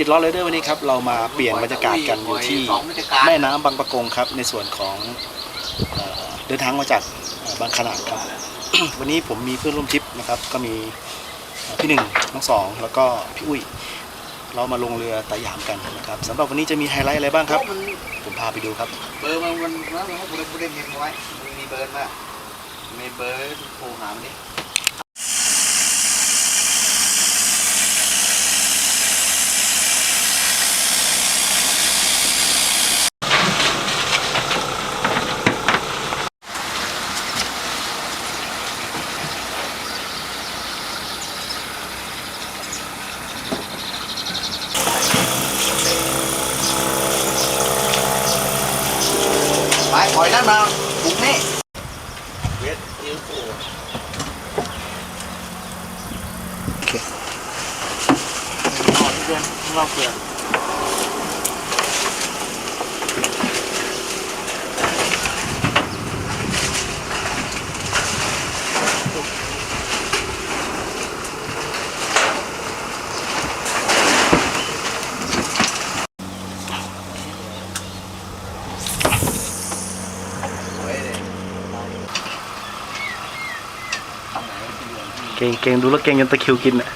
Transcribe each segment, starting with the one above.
สวัสดีครับติดล้อเลเดอร์วันนี้ครับเรามาเปลี่ยนบรรยากาศกันอยู่ที่แม่น้ำบางประกงครับ ในส่วนของเดินทางมาจากบางขนาดครับ วันนี้ผมมีเพื่อนร่วมทริปนะครับ ก็มีพี่หนึ่งน้องสองแล้วก็พี่อุ้ย เรามาลงเรือไต่ยามกันนะครับสำหรับวันนี้จะมีไฮไลท์อะไรบ้างครับ ผมพาไปดูครับ เบอร์มันมันมันมันมันไม่ได้เมมไว้มันมีเบอร์มามีเบอร์โทรหามันดิ ไปปล่อยนั่นมาบุกนี่เวทยิวโอ้ นอนเพื่อนรอบเพื่อนเฮ้ยเนี่ย เก่งดูแล้วเก่งจนตะคิวกินอะ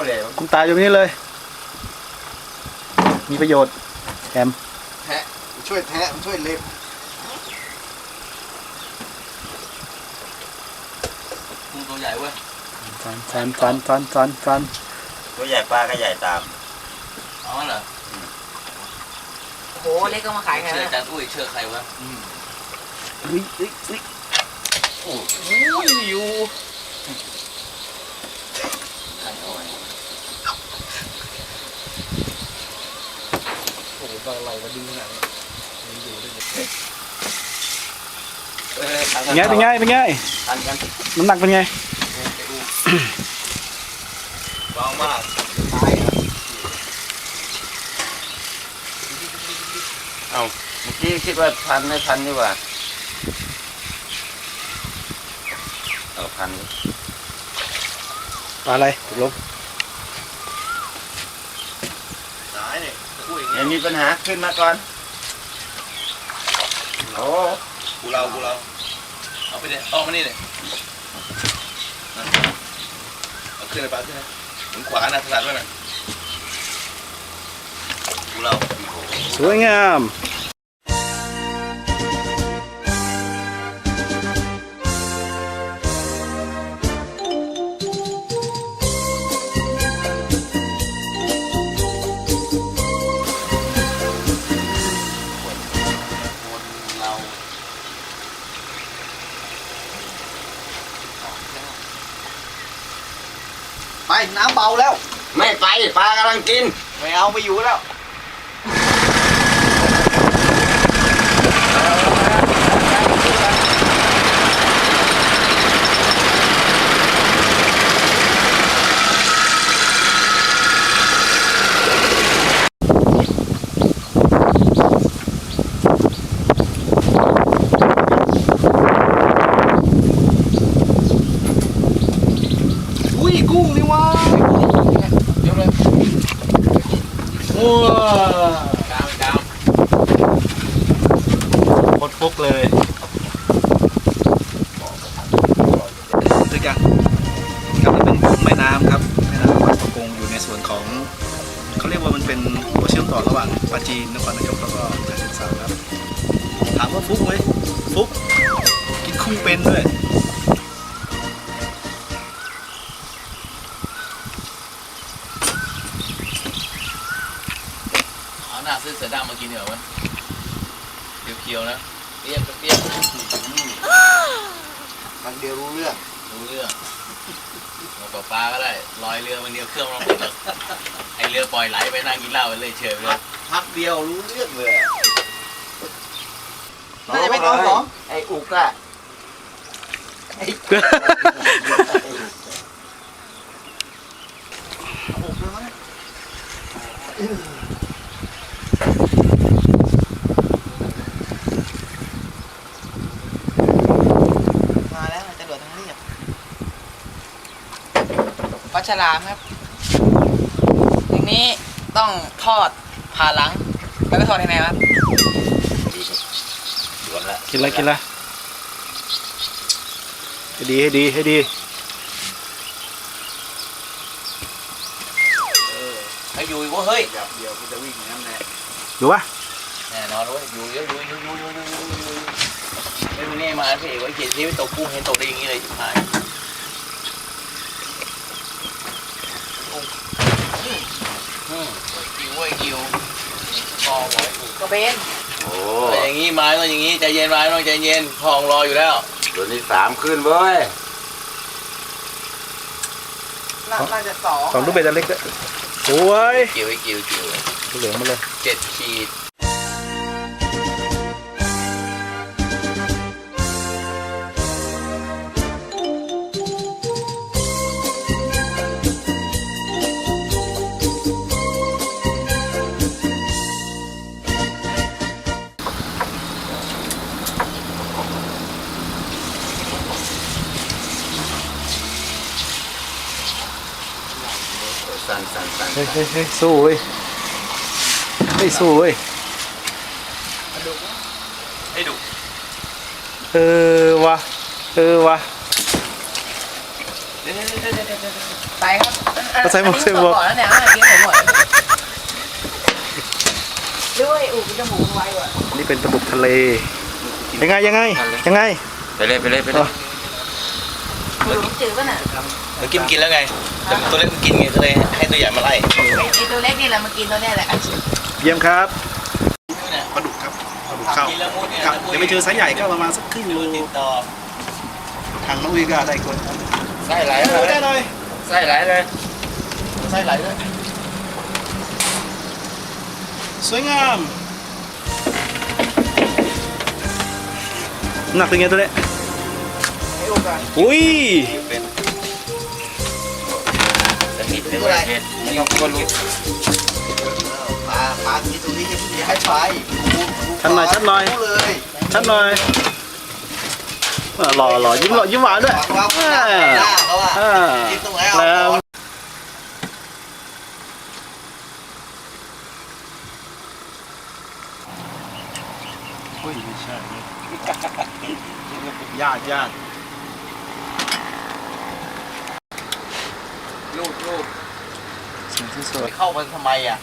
โบ้เลยคุณตาอยู่นี่เลย มีประโยชน์แอมแทะช่วยแทะช่วยเล็บมึงตัวใหญ่เว้ยฟันฟันฟันฟันฟันฟันตัวใหญ่ปลาก็ใหญ่ตามอ๋อเหรอโอ้โหเล็กก็มาขายใครเชื่อวะอาจารย์อุ้ยเชื่อใครวะอุ้ยอุ้ยอุ้ยโอ้ยอยู่โอ้โหตอนเราก็ดีขนาดนี้อยู่ เออเป็นไงเป็นไงเป็นไงทันกันน้ำหนักเป็นไงเบามากตายเอ้าเมื่อกี้คิดว่าพันไม่พันดีกว่าเอาพันปลาอะไรถูกลง ตายเนี่ยพูด อย่างอเงี้ย่ายมีปัญหาขึ้นมาก่อนโอ้กูเรากูเราเอาไปเลยออกมานี่เลยเอาขึ้นเลยปลาขึ้นเลยหมุนขวานะถนัดไว้น่ะกูเราสวยงาม เมาแล้ว ไม่ไปปลากำลังกิน ไม่เอาไม่อยู่แล้ว อุ้ยกุ้งนี่วะามกามโคตรฟุกเลย ซื้อเสือดำมากินเหรอวะเคียวๆนะเปรี้ยวเปรี้ยวมันเดียวรู้เรื่องรู้เรื่องเอาปลาปลาก็ได้ลอยเรือมันเดียวเครื่องมันหมดเลยไอเรือปล่อยไหลไปนั่งกินเหล้าไปเลยเฉยไปเลยพักเดียวรู้เรื่องเลยน่าจะเป็นน้องสองไอ้อุกอะมาแล้วจรวดทางเรียบปลา ฉลามครับอย่างนี้ต้องทอดผ่าหลัง แล้วก็ทอดยังไงครับด่วนละกินละกินละให้ดีให้ดีให้ดีไอ้อยู่อีกว่าเฮ้ยเดี๋ยวเดี๋ยวมันจะวิ่งอย่างนั้นแหละดูวะแน่นอนเลยอยู่เยอะอยู่อยู่อยู่อยู่อยู่อยู่อยู่ไม่รู้นี่มาพี่เอกว่าเขียนชีวิตตกกุ้งเห็นตกได้อย่างนี้เลยชิบหายอืมกิวเว้ยกิว คอไว้ถูกกระเบนโอ้แต่อย่างนี้ไม้ต้องอย่างนี้ใจเย็นไม้ต้องใจเย็นทองรออยู่แล้วตัวนี้สามขึ้นเว้ยน่าจะสองสองลูกเบ็ดอันเล็กด้วยโอ้ย กิวไอ้กิวกิวเหลืองมาเลยเจ็ดขีด สั่นสั่นสั่นเฮ้ยเฮ้ยเฮ้ยสู้เว้ยเฮ้ยสู้เว้ยให้ดูเออวะเออวะใส่ครับก็ใส่หมวกใส่หมวก ก่อนแล้วเนี่ยเมื่อกี้ผมหมดด้วยอู่จมูกไวกว่านี่เป็นปลาดุกทะเล ยังไงยังไงยังไง ไปเลยไปเลยไปเลยอู่ผมจืดป่ะน่ะเมื่อกี้มันกินแล้วไง แต่ตัวเล็กมันกินไงก็เลยให้ตัวใหญ่มาไล่ไอตัวเล็กนี่แหละมากินตัวเนี้ยแหละเยี่ยมครับปลาดุกครับปลาดุกเข้ากินแล้วมุดเนี่ยครับเดี๋ยวไปเจอไซส์ใหญ่ก็ประมาณสักครึ่งโลติดต่อทางน้องอุ้ยก็ได้คนไส้ไหลเอเลอยได้เลยไส้ไหลเลยไส้ไหลเลยสวยงามหนักเป็นไงตัวเนี้ยอุ้ย เป็นสนิทเลยว่าเห็ดไม่ต้องกลัวลูกปลาปลาที่ตรงนี้ยังไม่ให้ไปดูดูชันหน่อยชันหน่อยรู้เลยชันหน่อยเออหล่อหล่อยิ้มหล่อยิ้มหวานด้วยวางวางอ่าหน้าเขาอะอ่ากินตรงไหนเอาแล้วก่อนอุ้ยไม่ใช่ญาติญาติ ลูกลูกสิ่งที่สไปวยเข้ามันทำไมอะ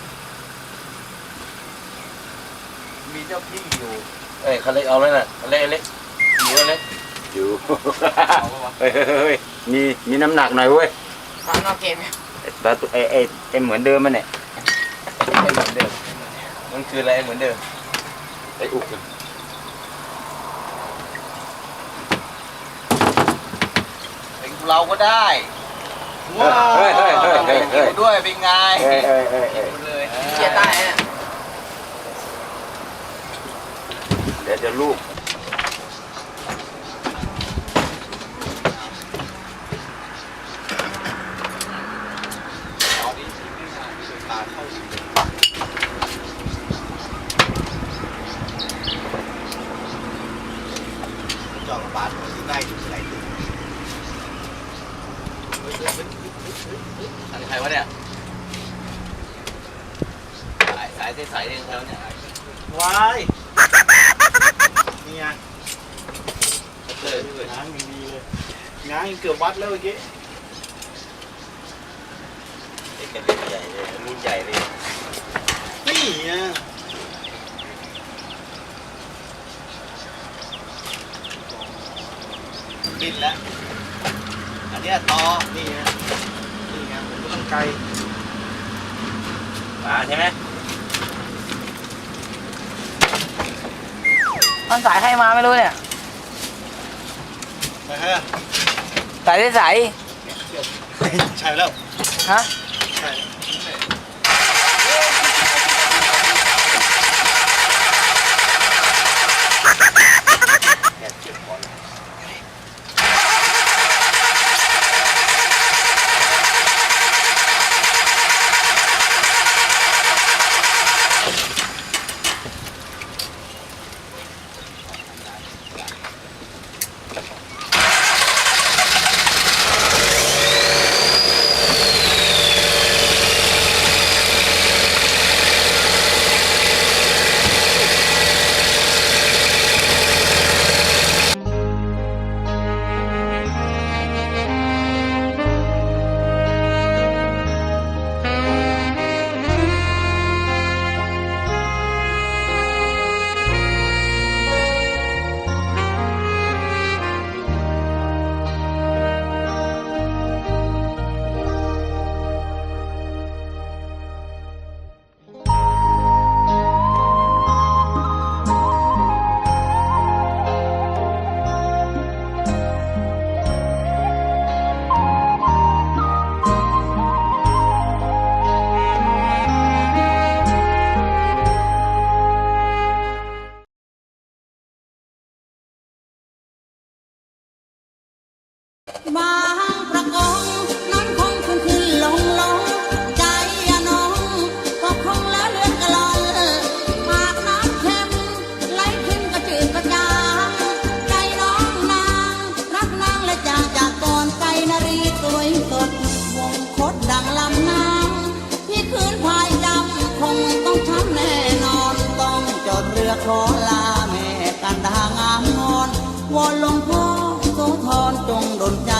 มีเจ้าที่อยู่ เอ้ยคันเล็กเอาเลยน่ะคันเล็กเล็กอยู่เล็กอยู่ เอาปะวะเฮ้ยเฮ้ยเฮ้ยมีมีน้ำหนักหน่อยเว้ยตอนนอกเกมไงไอ้ปลาตัวไอ้ไอ้ไอ้เหมือนเดิมมันเนี่ยไม่เหมือนเดิม มันคืออะไรเหมือนเดิม ไอ้อุกเป็นเราก็ได้ ว้าวเฮ้ยเฮ้ยเฮ้ยเฮ้ยเฮ้ย ด้วยเป็นไงเฮ้ยเฮ้ยเฮ้ยเฮ้ยเลยเชียร์ใต้เนี่ยเดี๋ยวจะลูก จอกปลาตัวที่ได้อยู่ไหนถึง อันใครวะเนี่ยสายสาย ได้ใสเองแถวเนี่ยว วายนี่ไงเกิดด้วยง้างอย่างดีเลยง้างยังเกือบวัดแล้วเมื่อกี้ไอ้กันเล่นใหญ่เลยรุ่นใหญ่เลยนี่อะบินแล้ว อันนี้ยตอนี่ไงนี่ไงผมก็ต้องไกลปลาใช่ไหม มันสายใครมาไม่รู้เนี่ยไปฮะสายได้สายใช่แล้วฮะใช่ บางประกงนั้นคงคงขึ้ลงลงใจอน้องก็คงแล้วเลือนกะลอนหากน้ำเค็มไหลขึ้นกรจืดกระจงใจน้องนางรักนางและจากจากก่อนไกลนรีกล้ยสดวงคดดังลำน้ำที่คืนพายดำคงต้องช้ำแน่นอนต้องจดเรือขอลาแม่กันดางามงอนวอนลงพ ตจงโดนใจ